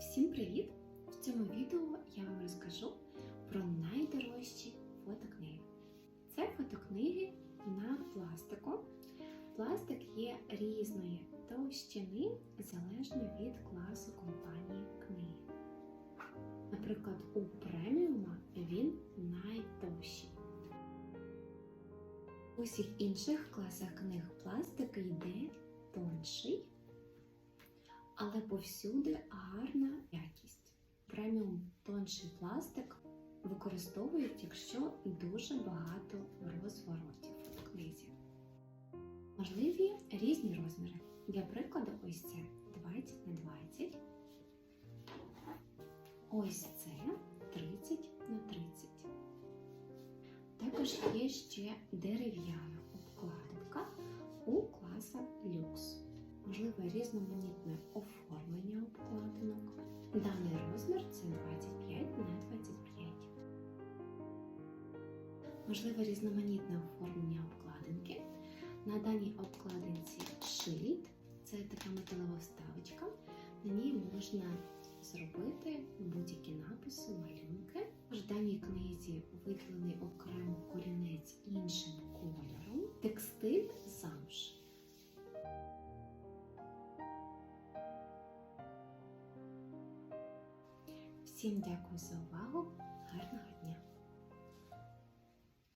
Всім привіт! В цьому відео я вам розкажу про найдорожчі фотокниги. Це фотокниги на пластику. Пластик є різної товщини залежно від класу компанії книги. Наприклад, у преміума він найтовщий. У всіх інших класах книг пластик йде тонший, але повсюди гарна якість. Преміум тонший пластик використовують, якщо дуже багато розворотів в книзі. Можливі різні розміри. Для прикладу, ось це 20 на 20. Ось це 30 на 30. Також є ще дерев'яна обкладинка у класа люкс. Можливе різноманітне оформлення обкладинок. Даний розмір це 25 на 25. Можливе різноманітне оформлення обкладинки. На даній обкладинці шильд це така металева вставочка. На ній можна зробити будь-які написи, малюнки. В даній книзі виділений окремо корінець іншим кольором. Всім дякую за увагу. Гарного дня!